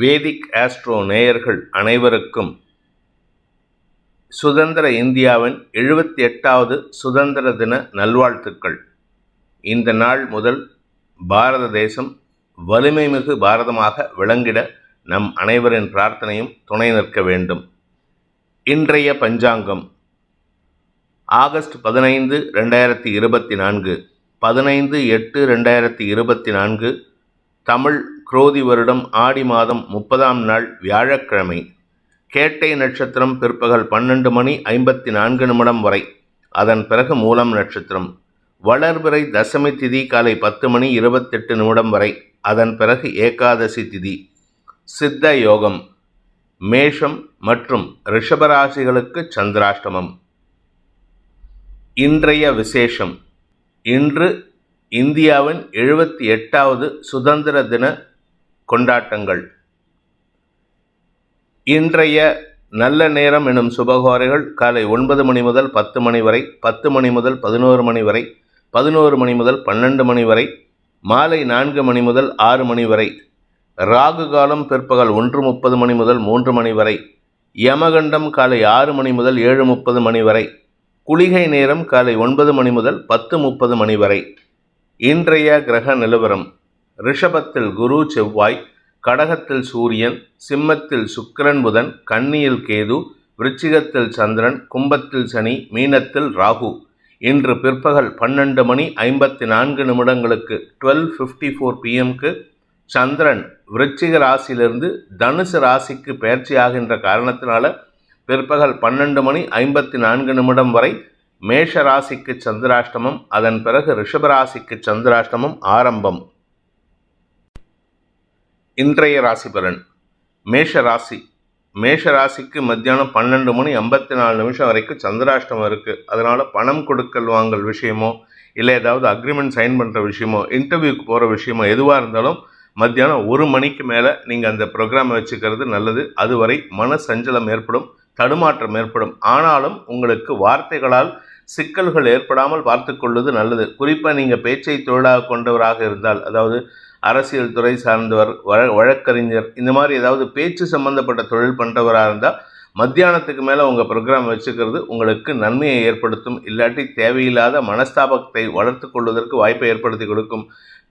வேதிக் astro நேயர்கள் அனைவருக்கும் சுதந்திர இந்தியாவின் எழுபத்தி எட்டாவது சுதந்திர தின நல்வாழ்த்துக்கள். இந்த நாள் முதல் பாரத தேசம் வலிமைமிகு பாரதமாக விளங்கிட நம் அனைவரின் பிரார்த்தனையும் துணை நிற்க வேண்டும். இன்றைய பஞ்சாங்கம். ஆகஸ்ட் பதினைந்து ரெண்டாயிரத்தி இருபத்தி நான்கு. பதினைந்து எட்டு ரெண்டாயிரத்தி இருபத்தி நான்கு. தமிழ் குரோதி வருடம் ஆடி மாதம் முப்பதாம் நாள் வியாழக்கிழமை. கேட்டை நட்சத்திரம் பிற்பகல் பன்னெண்டு மணி ஐம்பத்தி நான்கு நிமிடம் வரை. அதன் பிறகு மூலம் நட்சத்திரம். வளர்பிறை தசமி திதி காலை பத்து மணி இருபத்தெட்டு நிமிடம் வரை. அதன் பிறகு ஏகாதசி திதி. சித்த யோகம். மேஷம் மற்றும் ரிஷபராசிகளுக்கு சந்திராஷ்டமம். இன்றைய விசேஷம். இன்று இந்தியாவின் எழுபத்தி எட்டாவது சுதந்திர தின கொண்டாட்டங்கள். இன்றைய நல்ல நேரம் எனும் சுபகோரைகள் காலை ஒன்பது மணி முதல் பத்து மணி வரை பத்து மணி முதல் பதினோரு மணி வரை பதினோரு மணி முதல் பன்னெண்டு மணி வரை மாலை நான்கு மணி முதல் ஆறு மணி வரை ராகு காலம் பிற்பகல் ஒன்று முப்பது மணி முதல் மூன்று மணி வரை யமகண்டம் காலை ஆறு மணி முதல் ஏழு முப்பது மணி வரை குளிகை நேரம் காலை ஒன்பது மணி முதல் பத்து முப்பது மணி வரை. இன்றைய கிரக நிலவரம். ரிஷபத்தில் குரு செவ்வாய் கடகத்தில் சூரியன் சிம்மத்தில் சுக்கிரன் புதன் கன்னியில் கேது விருச்சிகத்தில் சந்திரன் கும்பத்தில் சனி மீனத்தில் ராகு. இன்று பிற்பகல் பன்னெண்டு மணி ஐம்பத்தி நான்கு நிமிடங்களுக்கு டுவெல் ஃபிஃப்டி ஃபோர் பிஎம்க்கு சந்திரன் விருச்சிக ராசியிலிருந்து தனுசு ராசிக்கு பயிற்சியாகின்ற காரணத்தினால பிற்பகல் பன்னெண்டு மணி ஐம்பத்தி நான்கு நிமிடம் வரை மேஷ ராசிக்கு சந்திராஷ்டமம் அதன் பிறகு ரிஷபராசிக்கு சந்திராஷ்டமம் ஆரம்பம். இன்றைய ராசி பலன் மேஷ ராசி. மேஷ ராசிக்கு மத்தியானம் பன்னெண்டு மணி ஐம்பத்தி நாலு நிமிஷம் வரைக்கும் சந்திராஷ்டமம் இருக்குது அதனால் பணம் கொடுக்கல் வாங்கல் விஷயமோ இல்லை ஏதாவது அக்ரிமெண்ட் சைன் பண்ணுற விஷயமோ இன்டர்வியூக்கு போகிற விஷயமோ எதுவாக இருந்தாலும் மத்தியானம் ஒரு மணிக்கு மேலே நீங்கள் அந்த ப்ரோக்ராமை வச்சுக்கிறது நல்லது. அதுவரை மன சஞ்சலம் ஏற்படும் தடுமாற்றம் ஏற்படும். ஆனாலும் உங்களுக்கு வார்த்தைகளால் சிக்கல்கள் ஏற்படாமல் பார்த்து கொள்வது நல்லது. குறிப்பாக நீங்கள் பேச்சை தொழிலாக கொண்டவராக இருந்தால் அதாவது அரசியல் துறை சார்ந்தவர் வழ வழக்கறிஞர் இந்த மாதிரி ஏதாவது பேச்சு சம்பந்தப்பட்ட தொழில் பண்ணுறவராக இருந்தால் மத்தியானத்துக்கு மேலே உங்கள் ப்ரோக்ராம் வச்சுக்கிறது உங்களுக்கு நன்மையை ஏற்படுத்தும். இல்லாட்டி தேவையில்லாத மனஸ்தாபத்தை வளர்த்து கொள்வதற்கு வாய்ப்பை ஏற்படுத்தி கொடுக்கும்.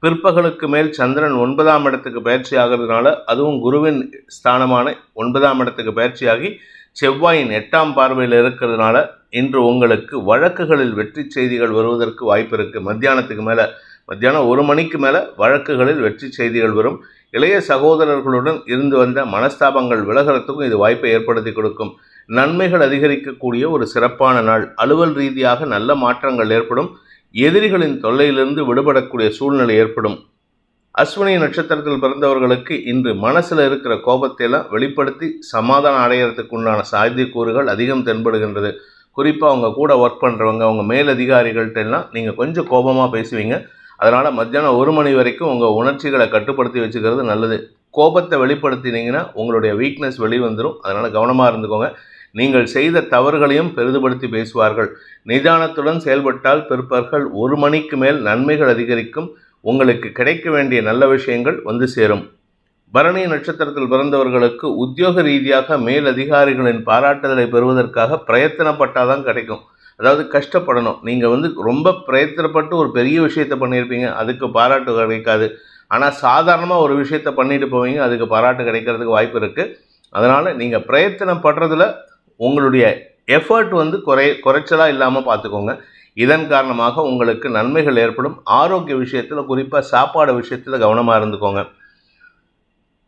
பிற்பகலுக்கு மேல் சந்திரன் ஒன்பதாம் இடத்துக்கு பயிற்சி ஆகிறதுனால அதுவும் குருவின் ஸ்தானமான ஒன்பதாம் இடத்துக்கு பயிற்சியாகி செவ்வாயின் எட்டாம் பார்வையில் இருக்கிறதுனால இன்று உங்களுக்கு வழக்குகளில் வெற்றி செய்திகள் வருவதற்கு வாய்ப்பு இருக்குது மத்தியானத்துக்கு மேலே மத்தியானம் ஒரு மணிக்கு மேலே வழக்குகளில் வெற்றி செய்திகள் வரும். இளைய சகோதரர்களுடன் இருந்து வந்த மனஸ்தாபங்கள் விலகிறதுக்கும் இது வாய்ப்பை ஏற்படுத்தி கொடுக்கும். நன்மைகள் அதிகரிக்கக்கூடிய ஒரு சிறப்பான நாள். அலுவல் ரீதியாக நல்ல மாற்றங்கள் ஏற்படும். எதிரிகளின் தொல்லையிலிருந்து விடுபடக்கூடிய சூழ்நிலை ஏற்படும். அஸ்வினி நட்சத்திரத்தில் பிறந்தவர்களுக்கு இன்று மனசில் இருக்கிற கோபத்தையெல்லாம் வெளிப்படுத்தி சமாதானம் அடையிறதுக்கு உண்டான சாத்தியக்கூறுகள் அதிகம் தென்படுகின்றது. குறிப்பாக அவங்க கூட ஒர்க் பண்ணுறவங்க அவங்க மேலதிகாரிகள்ட்டெல்லாம் நீங்கள் கொஞ்சம் கோபமாக பேசுவீங்க. அதனால் மத்தியானம் ஒரு மணி வரைக்கும் உங்கள் உணர்ச்சிகளை கட்டுப்படுத்தி வச்சுக்கிறது நல்லது. கோபத்தை வெளிப்படுத்தினீங்கன்னா உங்களுடைய வீக்னஸ் வெளிவந்துடும் அதனால் கவனமாக இருந்துக்கோங்க. நீங்கள் செய்த தவறுகளையும் பெரிதுபடுத்தி பேசுவார்கள். நிதானத்துடன் செயல்பட்டால் பிற்பர்கள் ஒரு மணிக்கு மேல் நன்மைகள் அதிகரிக்கும். உங்களுக்கு கிடைக்க வேண்டிய நல்ல விஷயங்கள் வந்து சேரும். பரணி நட்சத்திரத்தில் பிறந்தவர்களுக்கு உத்தியோக ரீதியாக மேல் அதிகாரிகளின் பாராட்டுதலை பெறுவதற்காக பிரயத்தனப்பட்டால் தான் கிடைக்கும். அதாவது கஷ்டப்படணும். நீங்கள் வந்து ரொம்ப பிரயத்தனப்பட்டு ஒரு பெரிய விஷயத்த பண்ணியிருப்பீங்க. அதுக்கு பாராட்டு கிடைக்காது. ஆனால் சாதாரணமாக ஒரு விஷயத்த பண்ணிட்டு போவீங்க. அதுக்கு பாராட்டு கிடைக்கிறதுக்கு வாய்ப்பு இருக்குது அதனால் நீங்கள் பிரயத்தனம் பிரயத்தனப்படுறதுல உங்களுடைய எஃபர்ட் வந்து குறை குறைச்சலாக இல்லாமல் பார்த்துக்கோங்க இதன் காரணமாக உங்களுக்கு நன்மைகள் ஏற்படும். ஆரோக்கிய விஷயத்தில் குறிப்பாக சாப்பாடு விஷயத்தில் கவனமாக இருந்துக்கோங்க.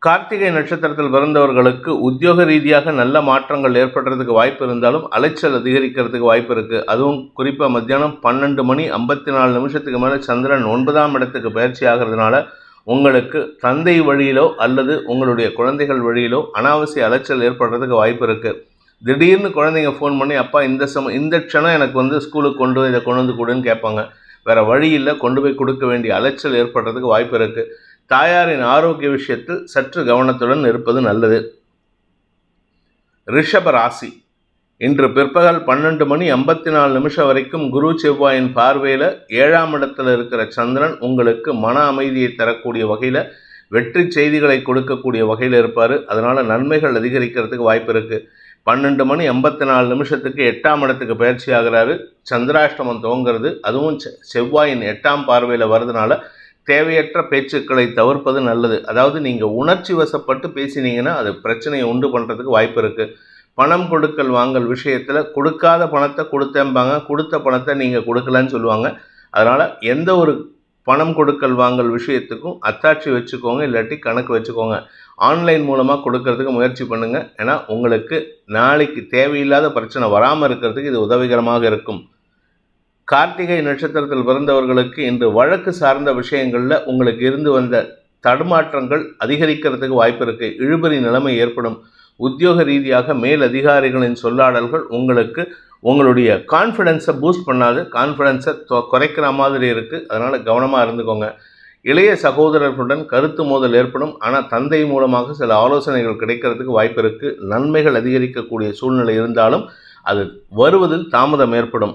கார்த்திகை நட்சத்திரத்தில் பிறந்தவர்களுக்கு உத்தியோக ரீதியாக நல்ல மாற்றங்கள் ஏற்படுறதுக்கு வாய்ப்பு இருந்தாலும் அலைச்சல் அதிகரிக்கிறதுக்கு வாய்ப்பு இருக்குது அதுவும் குறிப்பாக மத்தியானம் பன்னெண்டு மணி ஐம்பத்தி நாலு நிமிஷத்துக்கு மேலே சந்திரன் ஒன்பதாம் இடத்துக்கு பயிற்சி ஆகிறதுனால உங்களுக்கு தந்தை வழியிலோ அல்லது உங்களுடைய குழந்தைகள் வழியிலோ அனாவசிய அலைச்சல் ஏற்படுறதுக்கு வாய்ப்பு இருக்குது திடீர்னு குழந்தைங்க ஃபோன் பண்ணி அப்பா இந்த சம இந்த க்ஷணம் எனக்கு வந்து ஸ்கூலுக்கு கொண்டு போய் இதை கொண்டு வந்து கொடுன்னு கேட்பாங்க. வேறு வழி இல்லை கொண்டு போய் கொடுக்க வேண்டிய அலைச்சல் ஏற்படுறதுக்கு வாய்ப்பு இருக்குது தாயாரின் ஆரோக்கிய விஷயத்தில் சற்று கவனத்துடன் இருப்பது நல்லது. ரிஷப ராசி. இன்று பிற்பகல் பன்னெண்டு மணி ஐம்பத்தி நாலு நிமிஷம் வரைக்கும் குரு செவ்வாயின் பார்வையில் ஏழாம் இடத்துல இருக்கிற சந்திரன் உங்களுக்கு மன அமைதியை தரக்கூடிய வகையில் வெற்றி செய்திகளை கொடுக்கக்கூடிய வகையில் இருப்பார். அதனால் நன்மைகள் அதிகரிக்கிறதுக்கு வாய்ப்பு இருக்குது பன்னெண்டு மணி எண்பத்தி நாலு நிமிஷத்துக்கு எட்டாம் இடத்துக்கு பயிற்சி ஆகிறாரு. சந்திராஷ்டமம் துவங்கிறது. அதுவும் செ- செவ்வாயின் எட்டாம் பார்வையில் வர்றதுனால தேவையற்ற பேச்சுக்களை தவிர்ப்பது நல்லது. அதாவது நீங்கள் உணர்ச்சி வசப்பட்டு பேசினீங்கன்னா அது பிரச்சனையை உண்டு பண்ணுறதுக்கு வாய்ப்பு இருக்குது பணம் கொடுக்கல் வாங்கல் விஷயத்தில் கொடுக்காத பணத்தை கொடுத்தேம்பாங்க. கொடுத்த பணத்தை நீங்கள் கொடுக்கலன்னு சொல்லுவாங்க. அதனால் எந்த ஒரு பணம் கொடுக்கல் வாங்கல் விஷயத்துக்கும் அத்தாட்சி வச்சுக்கோங்க இல்லாட்டி கணக்கு வச்சுக்கோங்க. ஆன்லைன் மூலமாக கொடுக்கறதுக்கு முயற்சி பண்ணுங்கள் ஏன்னா உங்களுக்கு நாளைக்கு தேவையில்லாத பிரச்சனை வராமல் இருக்கிறதுக்கு இது உதவிகரமாக இருக்கும். கார்த்திகை நட்சத்திரத்தில் பிறந்தவர்களுக்கு இன்று வழக்கு சார்ந்த விஷயங்களில் உங்களுக்கு இருந்து வந்த தடுமாற்றங்கள் அதிகரிக்கிறதுக்கு வாய்ப்பு இருக்குது இழுபறி நிலைமை ஏற்படும். உத்தியோக ரீதியாக மேல் அதிகாரிகளின் சொல்லாடல்கள் உங்களுக்கு உங்களுடைய கான்ஃபிடென்ஸை பூஸ்ட் பண்ணாது. கான்ஃபிடென்ஸை குறைக்கிற மாதிரி இருக்குது அதனால் கவனமாக இருந்துக்கோங்க. இளைய சகோதரர்களுடன் கருத்து மோதல் ஏற்படும். ஆனால் தந்தை மூலமாக சில ஆலோசனைகள் கிடைக்கிறதுக்கு வாய்ப்பு இருக்குது நன்மைகள் அதிகரிக்கக்கூடிய சூழ்நிலை இருந்தாலும் அது வருவதில் தாமதம் ஏற்படும்.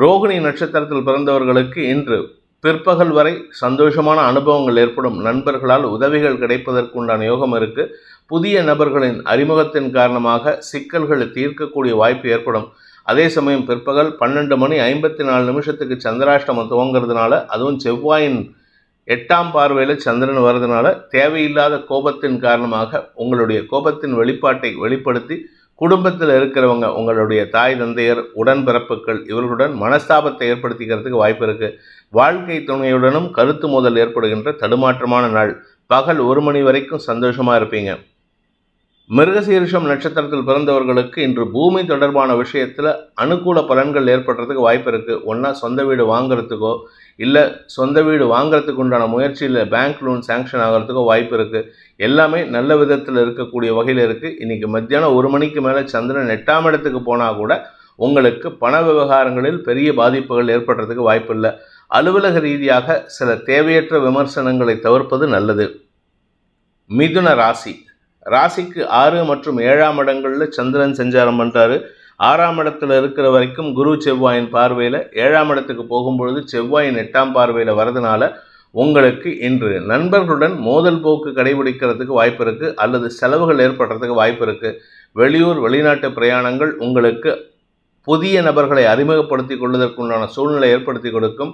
ரோகிணி நட்சத்திரத்தில் பிறந்தவர்களுக்கு இன்று பிற்பகல் வரை சந்தோஷமான அனுபவங்கள் ஏற்படும். நண்பர்களால் உதவிகள் கிடைப்பதற்குண்டான யோகம் இருக்கு. புதிய நபர்களின் அறிமுகத்தின் காரணமாக சிக்கல்களை தீர்க்கக்கூடிய வாய்ப்பு ஏற்படும். அதே சமயம் பிற்பகல் பன்னெண்டு மணி ஐம்பத்தி நாலு நிமிஷத்துக்கு சந்திராஷ்டமம் துவங்கிறதுனால அதுவும் செவ்வாயின் எட்டாம் பார்வையில் சந்திரன் வர்றதுனால தேவையில்லாத கோபத்தின் காரணமாக உங்களுடைய கோபத்தின் வெளிப்பாட்டை வெளிப்படுத்தி குடும்பத்தில் இருக்கிறவங்க உங்களுடைய தாய் தந்தையர் உடன்பிறப்புகள் இவர்களுடன் மனஸ்தாபத்தை ஏற்படுத்திக்கிறதுக்கு வாய்ப்பு இருக்குது வாழ்க்கை துணையுடனும் கருத்து மோதல் ஏற்படுகின்ற தடுமாற்றமான நாள். பகல் ஒரு மணி வரைக்கும் சந்தோஷமாக இருப்பீங்க. மிருகசீரிஷம் நட்சத்திரத்தில் பிறந்தவர்களுக்கு இன்று பூமி தொடர்பான விஷயத்தில் அனுகூல பலன்கள் ஏற்படுறதுக்கு வாய்ப்பு இருக்குது ஒன்றா சொந்த வீடு வாங்குறதுக்கோ இல்லை சொந்த வீடு வாங்குறதுக்கு உண்டான முயற்சியில் பேங்க் லோன் சேங்ஷன் ஆகிறதுக்கோ வாய்ப்பு இருக்குது எல்லாமே நல்ல விதத்தில் இருக்கக்கூடிய வகையில் இருக்குது இன்றைக்கி மத்தியானம் ஒரு மணிக்கு மேலே சந்திரன் எட்டாம் இடத்துக்கு போனால் கூட உங்களுக்கு பண விவகாரங்களில் பெரிய பாதிப்புகள் ஏற்படுறதுக்கு வாய்ப்பு இல்லை. அலுவலக ரீதியாக சில தேவையற்ற விமர்சனங்களை தவிர்ப்பது நல்லது. மிதுன ராசி. ராசிக்கு ஆறு மற்றும் ஏழாம் இடங்களில் சந்திரன் சஞ்சாரம் பண்ணுறாரு ஆறாம் இடத்துல இருக்கிற வரைக்கும் குரு செவ்வாயின் பார்வையில் ஏழாம் இடத்துக்கு போகும்பொழுது செவ்வாயின் எட்டாம் பார்வையில் வரதுனால உங்களுக்கு இன்று நண்பர்களுடன் மோதல் போக்கு கடைபிடிக்கிறதுக்கு வாய்ப்பு இருக்குது அல்லது செலவுகள் ஏற்படுறதுக்கு வாய்ப்பு இருக்குது வெளியூர் வெளிநாட்டு பிரயாணங்கள் உங்களுக்கு புதிய நபர்களை அறிமுகப்படுத்தி கொள்வதற்குண்டான சூழ்நிலை ஏற்படுத்தி கொடுக்கும்.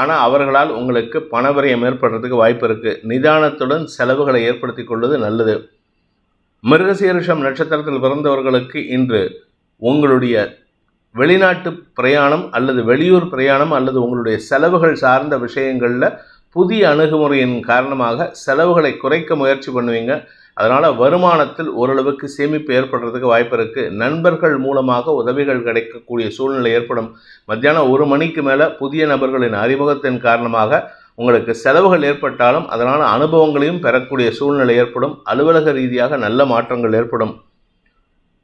ஆனால் அவர்களால் உங்களுக்கு பணவரியம் ஏற்படுறதுக்கு வாய்ப்பு இருக்குது நிதானத்துடன் செலவுகளை ஏற்படுத்தி கொள்வது நல்லது. மிருகசீரிஷம் நட்சத்திரத்தில் பிறந்தவர்களுக்கு இன்று உங்களுடைய வெளிநாட்டு பிரயாணம் அல்லது வெளியூர் பிரயாணம் அல்லது உங்களுடைய செலவுகள் சார்ந்த விஷயங்களில் புதிய அணுகுமுறையின் காரணமாக செலவுகளை குறைக்க முயற்சி பண்ணுவீங்க. அதனால் வருமானத்தில் ஓரளவுக்கு சேமிப்பு ஏற்படுறதுக்கு வாய்ப்பு இருக்குது நண்பர்கள் மூலமாக உதவிகள் கிடைக்கக்கூடிய சூழ்நிலை ஏற்படும். மத்தியானம் ஒரு மணிக்கு மேலே புதிய நபர்களின் அறிமுகத்தின் காரணமாக உங்களுக்கு செலவுகள் ஏற்பட்டாலும் அதனால் அனுபவங்களையும் பெறக்கூடிய சூழ்நிலை ஏற்படும். அலுவலக ரீதியாக நல்ல மாற்றங்கள் ஏற்படும்.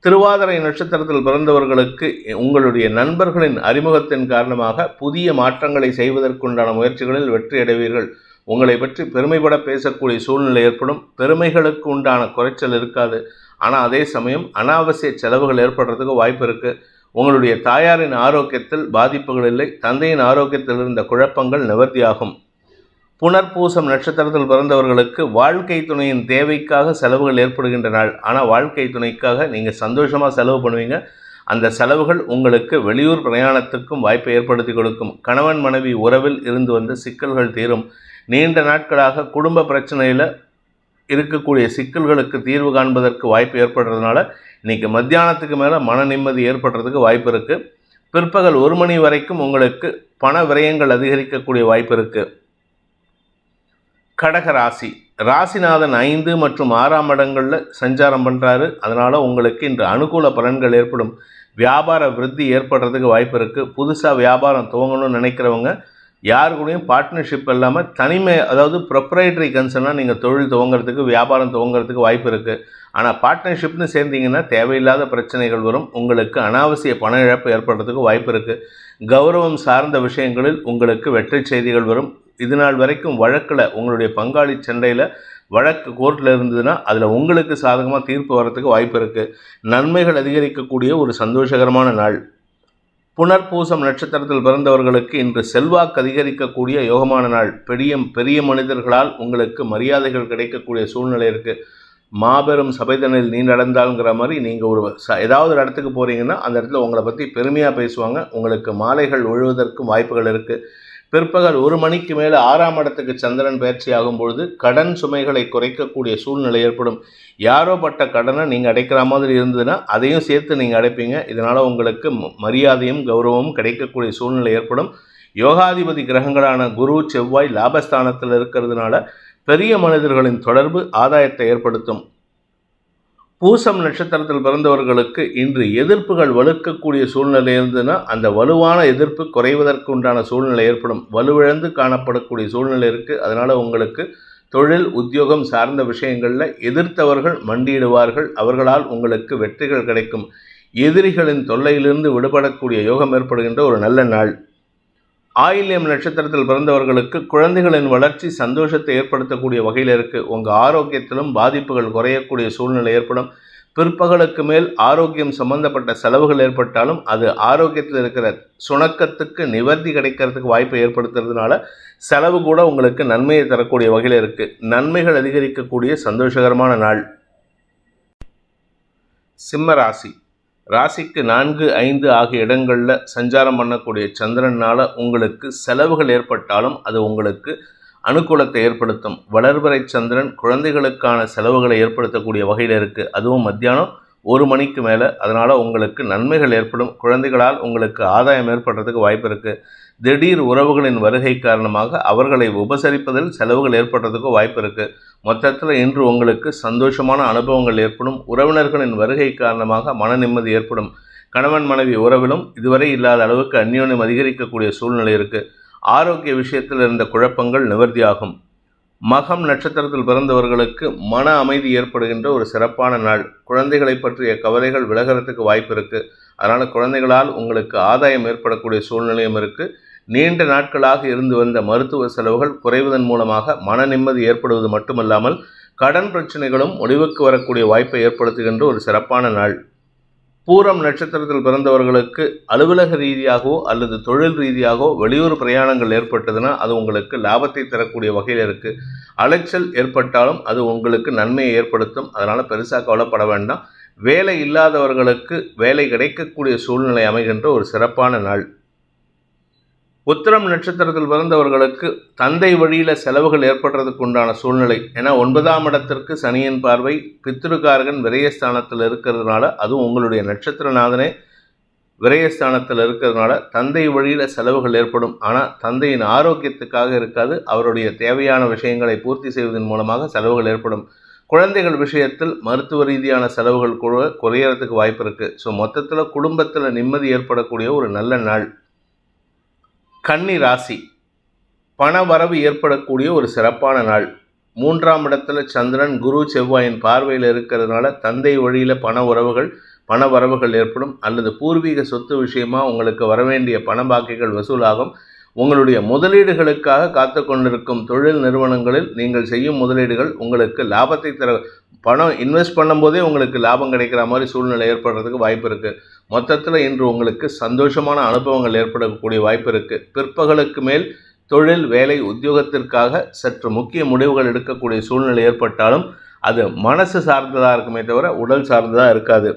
திருவாதிரை நட்சத்திரத்தில் பிறந்தவர்களுக்கு உங்களுடைய நண்பர்களின் அறிமுகத்தின் காரணமாக புதிய மாற்றங்களை செய்வதற்குண்டான முயற்சிகளில் வெற்றி அடைவீர்கள். உங்களை பற்றி பெருமைப்பட பேசக்கூடிய சூழ்நிலை ஏற்படும். பெருமைகளுக்கு உண்டான குறைச்சல் இருக்காது. ஆனால் அதே சமயம் அனாவசிய செலவுகள் ஏற்படுறதுக்கு வாய்ப்பு இருக்குது உங்களுடைய தாயாரின் ஆரோக்கியத்தில் பாதிப்புகள் இல்லை. தந்தையின் ஆரோக்கியத்தில் இருந்த குழப்பங்கள் நிவர்த்தியாகும். புனர்பூசம் நட்சத்திரத்தில் பிறந்தவர்களுக்கு வாழ்க்கை துணையின் தேவைக்காக செலவுகள் ஏற்படுகின்ற நாள். ஆனால் வாழ்க்கை துணைக்காக நீங்கள் சந்தோஷமாக செலவு பண்ணுவீங்க. அந்த செலவுகள் உங்களுக்கு வெளியூர் பிரயாணத்துக்கும் வாய்ப்பை ஏற்படுத்தி கொடுக்கும். கணவன் மனைவி உறவில் இருந்து வந்த சிக்கல்கள் தீரும். நீண்ட நாட்களாக குடும்ப பிரச்சனையில் இருக்கக்கூடிய சிக்கல்களுக்கு தீர்வு காண்பதற்கு வாய்ப்பு ஏற்படுறதுனால இன்றைக்கி மத்தியானத்துக்கு மேலே மன நிம்மதி ஏற்படுறதுக்கு வாய்ப்பு இருக்குது பிற்பகல் ஒரு மணி வரைக்கும் உங்களுக்கு பண விரயங்கள் அதிகரிக்கக்கூடிய வாய்ப்பு இருக்குது கடக ராசி. ராசிநாதன் ஐந்து மற்றும் ஆறாம் இடங்களில் சஞ்சாரம் பண்ணுறாரு அதனால் உங்களுக்கு இன்று அனுகூல பலன்கள் ஏற்படும். வியாபார விருத்தி ஏற்படுறதுக்கு வாய்ப்பு இருக்குது புதுசாக வியாபாரம் துவங்கணும்னு நினைக்கிறவங்க யார் கூடயும் பார்ட்னர்ஷிப் இல்லாமல் தனிமை அதாவது ப்ரொப்ரைட்டரி கன்சர்னாக நீங்கள் தொழில் துவங்கிறதுக்கு வியாபாரம் துவங்கிறதுக்கு வாய்ப்பு இருக்குது ஆனால் பார்ட்னர்ஷிப்னு சேர்ந்தீங்கன்னா தேவையில்லாத பிரச்சனைகள் வரும். உங்களுக்கு அனாவசிய பண இழப்பு ஏற்படுறதுக்கு வாய்ப்பு இருக்குது கௌரவம் சார்ந்த விஷயங்களில் உங்களுக்கு வெற்றி செய்திகள் வரும். இது நாள் வரைக்கும் வழக்கில் உங்களுடைய பங்காளி சண்டையில் வழக்கு கோர்ட்டில் இருந்ததுன்னா அதில் உங்களுக்கு சாதகமாக தீர்ப்பு வர்றதுக்கு வாய்ப்பு இருக்குது நன்மைகள் அதிகரிக்கக்கூடிய ஒரு சந்தோஷகரமான நாள். புனர்பூசம் நட்சத்திரத்தில் பிறந்தவர்களுக்கு இன்று செல்வாக்கு அதிகரிக்கக்கூடிய யோகமான நாள். பெரிய பெரிய மனிதர்களால் உங்களுக்கு மரியாதைகள் கிடைக்கக்கூடிய சூழ்நிலை இருக்குது மாபெரும் சபைதனில் நீ நடந்தாலுங்கிற மாதிரி நீங்கள் ஒரு ச ஏதாவது ஒரு இடத்துக்கு போகிறீங்கன்னா அந்த இடத்துல உங்களை பற்றி பெருமையாக பேசுவாங்க. உங்களுக்கு மாலைகள் ஒழுவதற்கும் வாய்ப்புகள் இருக்குது பிற்பகல் ஒரு மணிக்கு மேலே ஆறாம் இடத்துக்கு சந்திரன் பயிற்சி ஆகும் பொழுது கடன் சுமைகளை குறைக்கக்கூடிய சூழ்நிலை ஏற்படும். யாரோ பட்ட கடனை நீங்கள் அடைக்கிற மாதிரி இருந்ததுன்னா அதையும் சேர்த்து நீங்கள் அடைப்பீங்க. இதனால் உங்களுக்கு ம- மரியாதையும் கௌரவமும் கிடைக்கக்கூடிய சூழ்நிலை ஏற்படும். யோகாதிபதி கிரகங்களான குரு செவ்வாய் லாபஸ்தானத்தில் இருக்கிறதுனால பெரிய மனிதர்களின் தொடர்பு ஆதாயத்தை ஏற்படுத்தும். பூசம் நட்சத்திரத்தில் பிறந்தவர்களுக்கு இன்று எதிர்ப்புகள் வலுக்கக்கூடிய சூழ்நிலை இருந்ததுன்னா அந்த வலுவான எதிர்ப்பு குறைவதற்கு உண்டான சூழ்நிலை ஏற்படும். வலுவிழந்து காணப்படக்கூடிய சூழ்நிலை இருக்குது அதனால் உங்களுக்கு தொழில் உத்தியோகம் சார்ந்த விஷயங்களில் எதிர்த்தவர்கள் மண்டியிடுவார்கள். அவர்களால் உங்களுக்கு வெற்றிகள் கிடைக்கும். எதிரிகளின் தொல்லையிலிருந்து விடுபடக்கூடிய யோகம் ஏற்படுகின்ற ஒரு நல்ல நாள். ஆயில்யம் நட்சத்திரத்தில் பிறந்தவர்களுக்கு குழந்தைகளின் வளர்ச்சி சந்தோஷத்தை ஏற்படுத்தக்கூடிய வகையில் இருக்குது உங்கள் ஆரோக்கியத்திலும் பாதிப்புகள் குறையக்கூடிய சூழ்நிலை ஏற்படும். பிற்பகலுக்கு மேல் ஆரோக்கியம் சம்பந்தப்பட்ட செலவுகள் ஏற்பட்டாலும் அது ஆரோக்கியத்தில் இருக்கிற சுணக்கத்துக்கு நிவர்த்தி கிடைக்கிறதுக்கு வாய்ப்பை ஏற்படுத்துறதுனால செலவு கூட உங்களுக்கு நன்மையை தரக்கூடிய வகையில் இருக்குது நன்மைகள் அதிகரிக்கக்கூடிய சந்தோஷகரமான நாள். சிம்ம ராசி. ராசிக்கு நான்கு ஐந்து ஆகிய இடங்களில் சஞ்சாரம் பண்ணக்கூடிய சந்திரனால் உங்களுக்கு செலவுகள் ஏற்பட்டாலும் அது உங்களுக்கு அனுகூலத்தை ஏற்படுத்தும். வளர்வரை சந்திரன் குழந்தைகளுக்கான செலவுகளை ஏற்படுத்தக்கூடிய வகையில் இருக்குது அதுவும் மத்தியானம் ஒரு மணிக்கு மேலே அதனால் உங்களுக்கு நன்மைகள் ஏற்படும். குழந்தைகளால் உங்களுக்கு ஆதாயம் ஏற்படுறதுக்கு வாய்ப்பு இருக்குது திடீர் உறவுகளின் வருகை காரணமாக அவர்களை உபசரிப்பதில் செலவுகள் ஏற்படுறதுக்கு வாய்ப்பு இருக்குது மொத்தத்தில் இன்று உங்களுக்கு சந்தோஷமான அனுபவங்கள் ஏற்படும். உறவினர்களின் வருகை காரணமாக மன நிம்மதி ஏற்படும். கணவன் மனைவி உறவிலும் இதுவரை இல்லாத அளவுக்கு அந்யோன்யம் அதிகரிக்கக்கூடிய சூழ்நிலை இருக்குது ஆரோக்கிய விஷயத்தில் இருந்த குழப்பங்கள் நிவர்த்தியாகும். மகம் நட்சத்திரத்தில் பிறந்தவர்களுக்கு மன அமைதி ஏற்படுகின்ற ஒரு சிறப்பான நாள். குழந்தைகளை பற்றிய கவலைகள் விலகிறதுக்கு வாய்ப்பு இருக்குது அதனால் குழந்தைகளால் உங்களுக்கு ஆதாயம் ஏற்படக்கூடிய சூழ்நிலையும் இருக்குது நீண்ட நாட்களாக இருந்து வந்த மருத்துவ செலவுகள் குறைவதன் மூலமாக மன நிம்மதி ஏற்படுவது மட்டுமல்லாமல் கடன் பிரச்சனைகளும் முடிவுக்கு வரக்கூடிய வாய்ப்பை ஏற்படுத்துகின்ற ஒரு சிறப்பான நாள். பூரம் நட்சத்திரத்தில் பிறந்தவர்களுக்கு அலுவலக ரீதியாகவோ அல்லது தொழில் ரீதியாகவோ வெளியூர் பிரயாணங்கள் ஏற்பட்டதுன்னா அது உங்களுக்கு லாபத்தை தரக்கூடிய வகையில் இருக்குது அலைச்சல் ஏற்பட்டாலும் அது உங்களுக்கு நன்மையை ஏற்படுத்தும். அதனால் பெருசாக கவலைப்பட வேண்டாம். வேலை இல்லாதவர்களுக்கு வேலை கிடைக்கக்கூடிய சூழ்நிலை அமைகின்ற ஒரு சிறப்பான நாள். உத்திரம் நட்சத்திரத்தில் பிறந்தவர்களுக்கு தந்தை வழியில் செலவுகள் ஏற்படுறதுக்கு உண்டான சூழ்நிலை. ஏன்னா ஒன்பதாம் இடத்திற்கு சனியின் பார்வை பித்திருக்காரகன் விரயஸ்தானத்தில் இருக்கிறதுனால அதுவும் உங்களுடைய நட்சத்திரநாதனே விரயஸ்தானத்தில் இருக்கிறதுனால தந்தை வழியில் செலவுகள் ஏற்படும். ஆனால் தந்தையின் ஆரோக்கியத்துக்காக இருக்காது அவருடைய தேவையான விஷயங்களை பூர்த்தி செய்வதன் மூலமாக செலவுகள் ஏற்படும். குழந்தைகள் விஷயத்தில் மருத்துவ ரீதியான செலவுகள் கூட குறையறதுக்கு வாய்ப்பு இருக்குது ஸோ மொத்தத்தில் குடும்பத்தில் நிம்மதி ஏற்படக்கூடிய ஒரு நல்ல நாள். கன்னி ராசி பண வரவு ஏற்படக்கூடிய ஒரு சிறப்பான நாள். மூன்றாம் இடத்துல சந்திரன் குரு செவ்வாயின் பார்வையில் இருக்கிறதுனால தந்தை வழியில் பண உறவுகள் பண வரவுகள் ஏற்படும். அல்லது பூர்வீக சொத்து விஷயமா உங்களுக்கு வரவேண்டிய பண பாக்கிகள் வசூலாகும். உங்களுடைய முதலீடுகளுக்காக காத்து கொண்டிருக்கும் தொழில் நிறுவனங்களில் நீங்கள் செய்யும் முதலீடுகள் உங்களுக்கு லாபத்தை தர பணம் இன்வெஸ்ட் பண்ணும்போதே உங்களுக்கு லாபம் கிடைக்கிற மாதிரி சூழ்நிலை ஏற்படுறதுக்கு வாய்ப்பு இருக்குது மொத்தத்தில் இன்று உங்களுக்கு சந்தோஷமான அனுபவங்கள் ஏற்படக்கூடிய வாய்ப்பு இருக்குது பிற்பகலுக்கு மேல் தொழில் வேலை உத்தியோகத்திற்காக சற்று முக்கிய முடிவுகள் எடுக்கக்கூடிய சூழ்நிலை ஏற்பட்டாலும் அது மனசு சார்ந்ததாக இருக்குமே தவிர உடல் சார்ந்ததாக இருக்காது.